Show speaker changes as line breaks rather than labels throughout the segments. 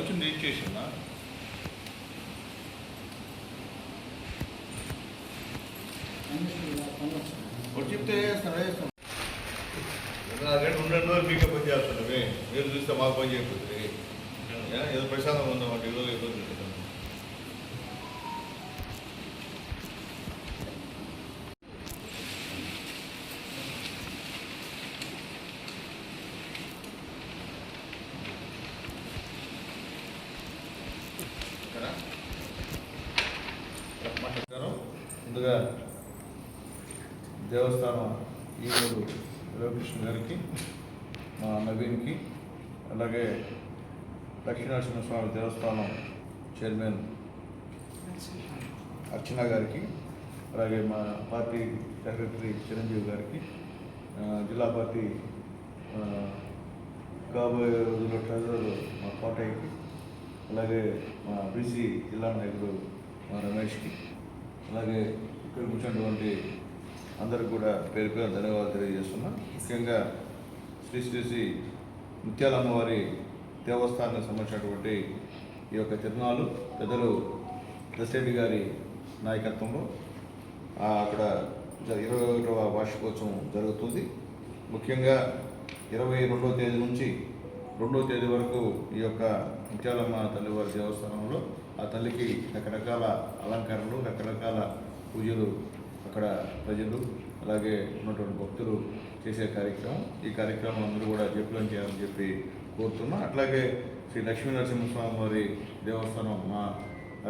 వచ్చి నేను చేసినా ఒకటి
చెప్తే రెండు రోజులు పీకప్ పని చేస్తున్నామే మీరు చూస్తే మాకు పని చేయకపోతుంది ఏదో ప్రశాంతంగా ఉందామంటే ఈరోజు ముందుగా దేవస్థానం ఈరోజు రవికృష్ణ గారికి మా నవీన్కి అలాగే లక్ష్మీనరసింహస్వామి దేవస్థానం చైర్మన్ అర్చన గారికి అలాగే మా పార్టీ సెక్రటరీ చిరంజీవి గారికి జిల్లా పార్టీ కాబోయే రోజుల్లో ట్రెజరర్ మా కోటయ్యకి అలాగే మా బీసీ జిల్లా నాయకుడు మా రమేష్కి అలాగే ఇక్కడ కూర్చున్నటువంటి అందరికి కూడా పేరు పేరు ధన్యవాదాలు తెలియజేస్తున్నా. ముఖ్యంగా శ్రీ శ్రీ శ్రీ ముత్యాలమ్మ దేవస్థానానికి సంబంధించినటువంటి ఈ యొక్క తిరునాలు పెద్దలు దశరెడ్డి గారి నాయకత్వంలో అక్కడ ఇరవై ఒకటవ వార్షికోత్సవం జరుగుతుంది. ముఖ్యంగా ఇరవై రెండవ తేదీ నుంచి రెండవ తేదీ వరకు ఈ యొక్క ముత్యాలమ్మ తల్లివారి దేవస్థానంలో ఆ తల్లికి రకరకాల అలంకరణలు రకరకాల పూజలు అక్కడ ప్రజలు అలాగే ఉన్నటువంటి భక్తులు చేసే కార్యక్రమం. ఈ కార్యక్రమం అందరూ కూడా జయప్రదం చేయాలని చెప్పి కోరుతున్నాం. అట్లాగే శ్రీ లక్ష్మీ నరసింహస్వామి వారి దేవస్థానం మా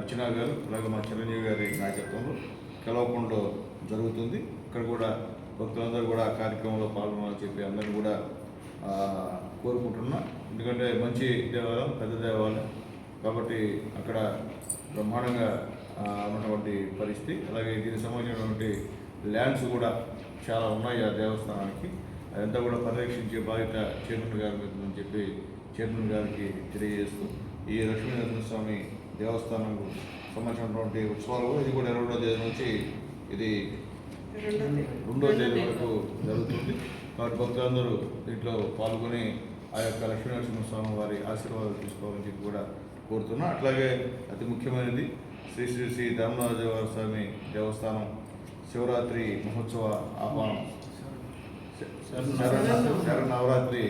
అర్చన గారు అలాగే మా చిరంజీవి గారి నాయకత్వంలో కలవకుండా జరుగుతుంది. ఇక్కడ కూడా భక్తులందరూ కూడా ఆ కార్యక్రమంలో పాల్గొనాలని చెప్పి అందరినీ కూడా కోరుకుంటున్నాం. ఎందుకంటే మంచి దేవాలయం పెద్ద దేవాలయం. కాబట్టి అక్కడ బ్రహ్మాండంగా ఉన్నటువంటి పరిస్థితి. అలాగే దీనికి సంబంధించినటువంటి ల్యాండ్స్ కూడా చాలా ఉన్నాయి ఆ దేవస్థానానికి. అదంతా కూడా పర్యవేక్షించే బాధ్యత చైర్మన్ గారి మీద అని చెప్పి చైర్మన్ గారికి తెలియజేస్తూ ఈ లక్ష్మీనరసింహస్వామి దేవస్థానం సంబంధించినటువంటి ఉత్సవాలు ఇది కూడా ఇరవై రెండో తేదీ నుంచి ఇది రెండో తేదీ వరకు జరుగుతుంది. కాబట్టి భక్తులందరూ దీంట్లో పాల్గొని ఆ యొక్క లక్ష్మీనరసింహస్వామి వారి ఆశీర్వాదాలు తీసుకోవాలని చెప్పి కూడా కోరుతున్నా. అట్లాగే అతి ముఖ్యమైనది శ్రీ శ్రీ శ్రీ ధర్మరాజవారి స్వామి దేవస్థానం శివరాత్రి మహోత్సవ ఆహ్వానం. శరణ నవరాత్రి.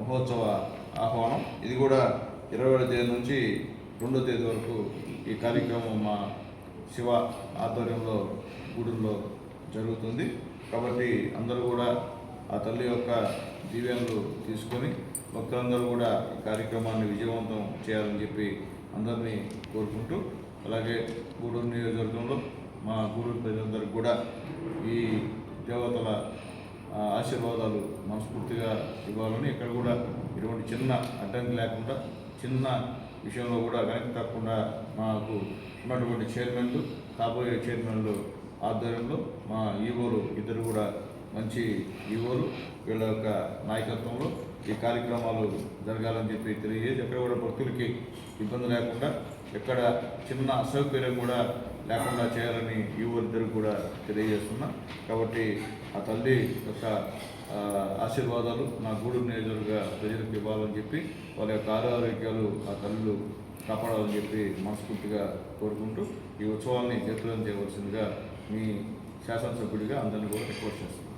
మహోత్సవ ఆహ్వానం. ఇది కూడా ఇరవై తేదీ నుంచి రెండో తేదీ వరకు ఈ కార్యక్రమం మా శివ ఆధ్వర్యంలో గూడూరులో జరుగుతుంది. కాబట్టి అందరూ కూడా ఆ తల్లి యొక్క దివ్యాలు తీసుకొని భక్తులందరూ కూడా ఈ కార్యక్రమాన్ని విజయవంతం చేయాలని చెప్పి అందరినీ కోరుకుంటూ అలాగే గూడూరు నియోజకవర్గంలో మా గూడూరు ప్రజలందరికీ కూడా ఈ దేవతల ఆశీర్వాదాలు మనస్ఫూర్తిగా ఇవ్వాలని ఇక్కడ కూడా ఇటువంటి చిన్న అడ్డంకి లేకుండా చిన్న విషయంలో కూడా వెనక్కి తప్పకుండా మాకు ఉన్నటువంటి చైర్మన్లు కాబోయే చైర్మన్లు ఆధ్వర్యంలో మా ఈవోలు ఇద్దరు కూడా మంచి ఈవోలు వీళ్ళ యొక్క నాయకత్వంలో ఈ కార్యక్రమాలు జరగాలని చెప్పి తెలియజేసి ఎక్కడ కూడా భక్తులకి ఇబ్బంది లేకుండా ఎక్కడ చిన్న అసౌకర్యం కూడా లేకుండా చేయాలని ఈవోలిద్దరు కూడా తెలియజేస్తున్నా. కాబట్టి ఆ తల్లి యొక్క ఆశీర్వాదాలు నా గూడూరు నియోజకవర్గ ప్రజలకు ఇవ్వాలని చెప్పి వాళ్ళ యొక్క ఆరోగ్యాలు ఆ తల్లులు కాపాడాలని చెప్పి మనస్ఫూర్తిగా కోరుకుంటూ ఈ ఉత్సవాన్ని జయప్రదం చేయవలసిందిగా మీ శాసనసభ్యుడిగా అందరినీ కూడా రిక్వెస్ట్ చేస్తున్నాను.